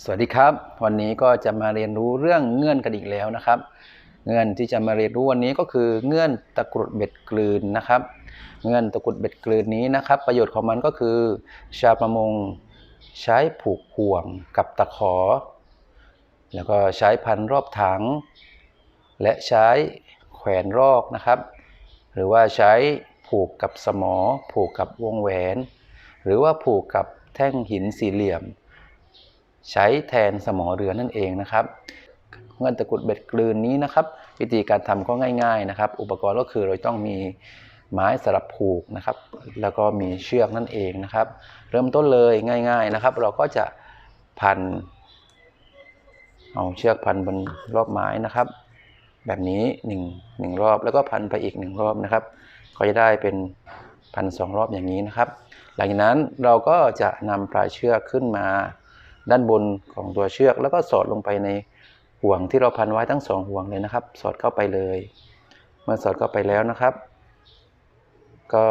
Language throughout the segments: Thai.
สวัสดีครับ วันนี้ก็จะมาเรียนรู้เรื่องเงื่อนกันอีกแล้วนะครับ เงื่อนที่จะมาเรียนรู้วันนี้ก็คือเงื่อนตะกรุดเบ็ดกลืนนะครับ เงื่อนตะกรุดเบ็ดกลืนนี้นะครับ ประโยชน์ของมันก็คือ ชาวประมงใช้ผูกห่วงกับตะขอ แล้วก็ใช้พันรอบถัง และใช้แขวนรอกนะครับ หรือว่าใช้ผูกกับสมอ ผูกกับวงแหวน หรือว่าผูกกับแท่งหินสี่เหลี่ยม ใช้แทนสมอเรือนั่นเองนะครับเงินตะกรุดเบ็ดกลืนนี้นะครับ วิธีการทำก็ง่ายๆนะครับ อุปกรณ์ก็คือเราต้องมีไม้สลับผูกนะครับ แล้วก็มีเชือกนั่นเองนะครับ เริ่มต้นเลยง่าย ๆนะครับ เราก็จะพันเอาเชือกพันบนรอบไม้นะครับ แบบนี้หนึ่งหนึ่งรอบแล้วก็พันไปอีกหนึ่งรอบนะครับ ก็จะได้เป็นพันสองรอบอย่างนี้นะครับ หลังจากนั้นเราก็จะนำปลายเชือกขึ้นมา ด้านบนของตัวเชือก แล้วก็สอดลงไปในห่วงที่เราพันไว้ทั้งสองห่วงเลยนะครับ สอดเข้าไปเลย เมื่อสอดเข้าไปแล้วนะครับ ก็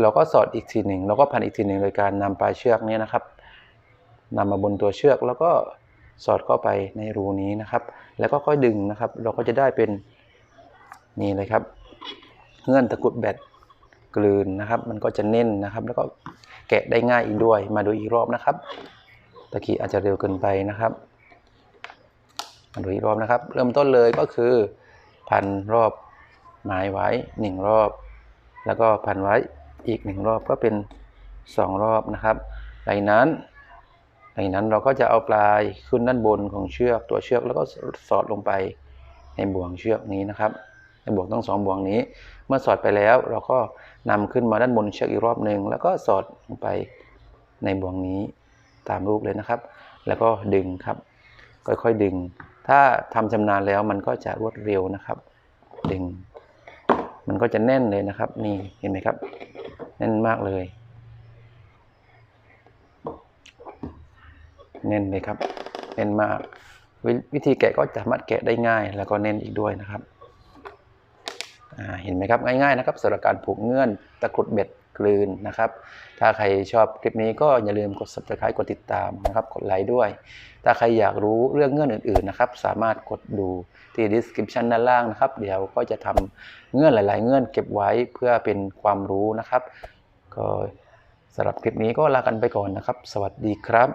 เราก็สอดอีกทีหนึ่งเราก็พันอีกทีหนึ่งโดยการนำปลายเชือกนี้นะครับนำมาบนตัวเชือกแล้วก็สอดเข้าไปในรูนี้นะครับ แล้วก็ค่อยดึงนะครับ เราก็จะได้เป็นนี่เลยครับเงื่อนตะกุดแบตกลืนนะครับ มันก็จะเน้นนะครับ แล้วก็แกะได้ง่ายอีกด้วย มาดูอีกรอบนะครับ ตะกี้อาจจะเร็วเกินไปนะครับมาดูอีกรอบนะครับ เริ่มต้นเลยก็คือพันรอบไม้ไว้หนึ่งรอบ แล้วก็พันไว้อีกหนึ่งรอบก็เป็นสองรอบนะครับหลังนั้นหลังนั้นเราก็จะเอาปลายขึ้นด้านบนของเชือกตัวเชือกแล้วก็สอดลงไปในบ่วงเชือกนี้นะครับในบ่วงทั้งสองบ่วงนี้ เมื่อสอดไปแล้วเราก็นำขึ้นมาด้านบนเชือกอีกรอบหนึ่งแล้วก็สอดลงไปในบ่วงนี้ ตามรูปเลยนะครับ แล้วก็ดึงครับ ค่อยๆดึง ถ้าทำชำนาญแล้วมันก็จะรวดเร็วนะครับ ดึง มันก็จะแน่นเลยนะครับ นี่เห็นไหมครับ แน่นมากเลย แน่นเลยครับ แน่นมากววิธีแกะก็สามารถแกะได้ง่าย แล้วก็แน่นอีกด้วยนะครับเห็นไหมครับง่ายๆนะครับสำหรับการผูกเงื่อนตะกรุดเบ็ด กลืนนะครับ ถ้าใครชอบคลิปนี้ก็อย่าลืมกด subscribe กดติดตามนะครับ กดไลค์ด้วย ถ้าใครอยากรู้เรื่องเงื่อนอื่นๆนะครับ สามารถกดดูที่ description ด้านล่างนะครับ เดี๋ยวก็จะทำเงื่อนหลาย ๆ เงื่อนเก็บไว้เพื่อเป็นความรู้นะครับ ก็สำหรับคลิปนี้ก็ลากันไปก่อนนะครับ สวัสดีครับ